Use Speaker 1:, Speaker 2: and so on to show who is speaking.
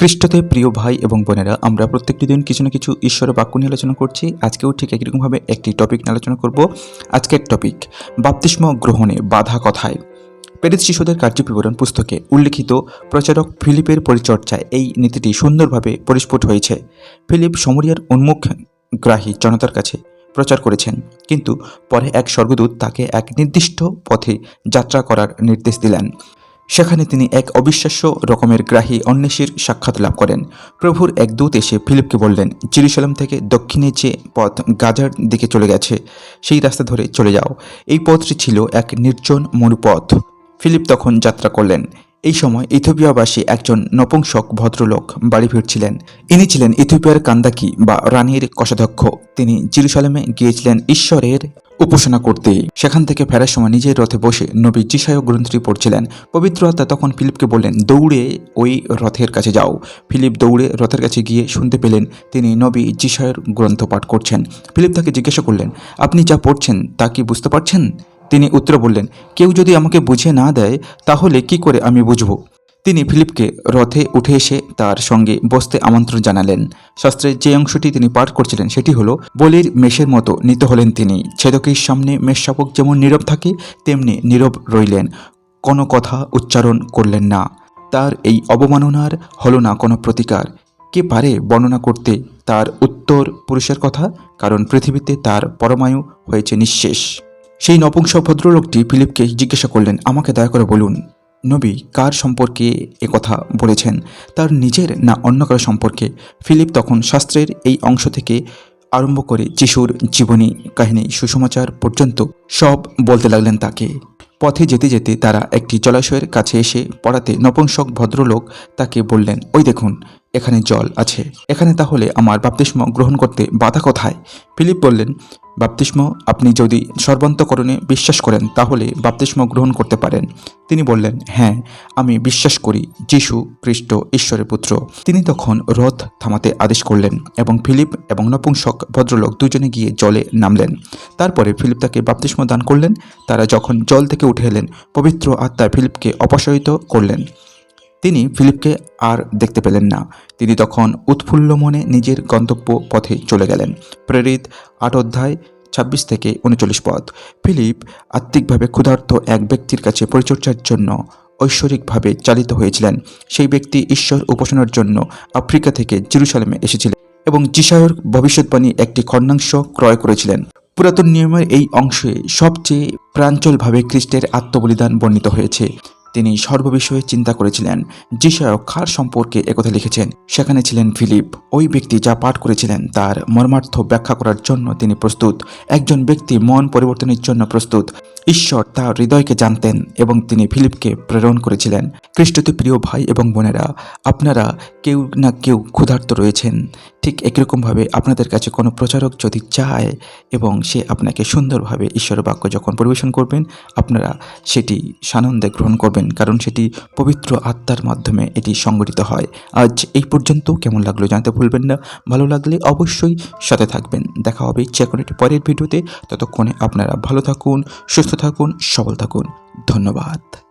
Speaker 1: খ্রিস্টতে প্রিয় ভাই এবং বোনেরা, আমরা প্রত্যেকটি দিন কিছু না কিছু ঈশ্বরের বাক্য নিয়ে আলোচনা করছি। আজকেও ঠিক একই রকমভাবে একটি টপিক নিয়ে আলোচনা করব। আজকের টপিক বাপতিস্ম গ্রহণে বাধা কথায়। প্রেরিত শিশুদের কার্যবিবরণ পুস্তকে উল্লিখিত প্রচারক ফিলিপের পরিচর্যায় এই নীতিটি সুন্দরভাবে পরিস্ফুট হয়েছে। ফিলিপ সমরিয়ার উন্মুখ গ্রাহী জনতার কাছে প্রচার করেছেন, কিন্তু পরে এক স্বর্গদূত তাকে এক নির্দিষ্ট পথে যাত্রা করার নির্দেশ দিলেন। সেখানে তিনি এক অবিশ্বাস্য রকমের গ্রাহী অন্বেষীর সাক্ষাৎ লাভ করেন। প্রভুর এক দূত এসে ফিলিপকে বললেন, জিরুসালাম থেকে দক্ষিণে যে পথ গাজার দিকে চলে গেছে, সেই রাস্তা ধরে চলে যাও। এই পথটি ছিল এক নির্জন মরুপথ ফিলিপ তখন যাত্রা করলেন। এই সময় ইথিওপিয়াবাসী একজন নপুংসক ভদ্রলোক বাড়ি ফিরছিলেন। ইনি ছিলেন ইথিওপিয়ার কান্দাকি বা রানীর কষাধ্যক্ষ। তিনি জিরুসালামে গিয়েছিলেন ঈশ্বরের উপাসনা করতে সেখান থেকে ফেরার সময় নিজের রথে বসে নবী জিসায় গ্রন্থটি পড়ছিলেন। পবিত্র আত্মা তখন ফিলিপকে বললেন, দৌড়ে ওই রথের কাছে যাও। ফিলিপ দৌড়ে রথের কাছে গিয়ে শুনতে পেলেন তিনি নবী জিসায়ের গ্রন্থ পাঠ করছেন। ফিলিপ তাকে জিজ্ঞাসা করলেন, আপনি যা পড়ছেন তা কি বুঝতে পারছেন? তিনি উত্তর বললেন, কেউ যদি আমাকে বুঝিয়ে না দেয়, তাহলে কি করে আমি বুঝব? তিনি ফিলিপকে রথে উঠে এসে তার সঙ্গে বসতে আমন্ত্রণ জানালেন। শাস্ত্রের যে অংশটি তিনি পাঠ করছিলেন সেটি হলো, বলির মেষের মতো নিত হলেন তিনি। ছেদকের সামনে মেষশাবক যেমন নীরব থাকে, তেমনি নীরব রইলেন। কোনো কথা উচ্চারণ করলেন না। তার এই অবমাননার হলো না কোনো প্রতিকার। কে পারে বর্ণনা করতে তার উত্তর পুরুষের কথা? কারণ পৃথিবীতে তার পরমায়ু হয়েছে নিঃশেষ। সেই নপুংস ভদ্রলোকটি ফিলিপকে জিজ্ঞাসা করলেন, আমাকে দয়া করে বলুন। নবী কার সম্পর্কে কথা বলেছেন? তার নিজের না অন্য কারও সম্পর্কে? ফিলিপ তখন শাস্ত্রের এই অংশ থেকে আরম্ভ করে যিশুর জীবনী, কাহিনী, সুসমাচার পর্যন্ত সব বলতে লাগলেন তাকে। পথে যেতে যেতে তারা একটি জলাশয়ের কাছে এসে পড়াতে নপুংসক ভদ্রলোক তাকে বললেন, ওই দেখুন এখানে জল আছে। এখানে তাহলে আমার বাপতিস্ম গ্রহণ করতে বাধা কোথায়? ফিলিপ বললেন, বাপতিস্ম, আপনি যদি সর্বান্তকরণে বিশ্বাস করেন, তাহলে বাপতিস্ম গ্রহণ করতে পারেন। তিনি বললেন হ্যাঁ আমি বিশ্বাস করি, যিশু খ্রিস্ট ঈশ্বরের পুত্র। তিনি তখন রথ থামাতে আদেশ করলেন এবং ফিলিপ এবং নপুংসক ভদ্রলোক দুজনে গিয়ে জলে নামলেন। তারপরে ফিলিপ তাকে বাপতিস্ম দান করলেন। তারা যখন জল থেকে উঠে এলেন, পবিত্র আত্মা ফিলিপকে অপসারিত করলেন। তিনি ফিলিপকে আর দেখতে পেলেন না। তিনি তখন উৎফুল্ল মনে নিজের গন্তব্য পথে চলে গেলেন। প্রেরিত আট অধ্যায়, ছাব্বিশ থেকে উনচল্লিশ পদ। ফিলিপ আত্মিকভাবে ক্ষুধার্ত এক ব্যক্তির কাছে পরিচর্যার জন্য ঐশ্বরিকভাবে চালিত হয়েছিলেন। সেই ব্যক্তি ঈশ্বর উপাসনার জন্য আফ্রিকা থেকে জেরুসালেমে এসেছিলেন এবং জিসায়র ভবিষ্যৎবাণী একটি খণ্ডাংশ ক্রয় করেছিলেন। পুরাতন নিয়মের এই অংশে সবচেয়ে প্রাঞ্চলভাবে খ্রিস্টের আত্মবলিদান বর্ণিত হয়েছে। তিনি সর্ববিষয়ে চিন্তা করেছিলেন। যিশায়ক কার সম্পর্কে একথা লিখেছেন। সেখানে ছিলেন ফিলিপ। ওই ব্যক্তি যা পাঠ করেছিলেন তার মর্মার্থ ব্যাখ্যা করার জন্য তিনি প্রস্তুত। একজন ব্যক্তি মন পরিবর্তনের জন্য প্রস্তুত। ঈশ্বর তার হৃদয়কে জানতেন এবং তিনি ফিলিপকে প্রেরণ করেছিলেন। খ্রিস্টতে প্রিয় ভাই এবং বোনেরা, আপনারা কেউ না কেউ ক্ষুধার্ত রয়েছেন। ঠিক একরকমভাবে আপনাদের কাছে কোনো প্রচারক যদি চায় এবং সে আপনাকে সুন্দরভাবে ঈশ্বরের বাক্য যখন পরিবেশন করবেন, আপনারা সেটি সানন্দে গ্রহণ করবেন, কারণ সেটি পবিত্র আত্মার মাধ্যমে এটি সংগঠিত হয়। আজ এই পর্যন্ত। কেমন লাগল জানতে ভুলবেন না। ভালো লাগলে অবশ্যই সাথে থাকবেন। দেখা হবে কোনো একটি পরের ভিডিওতে। ততক্ষণে আপনারা ভালো থাকুন, সুস্থ থাকুন, সবল থাকুন। ধন্যবাদ।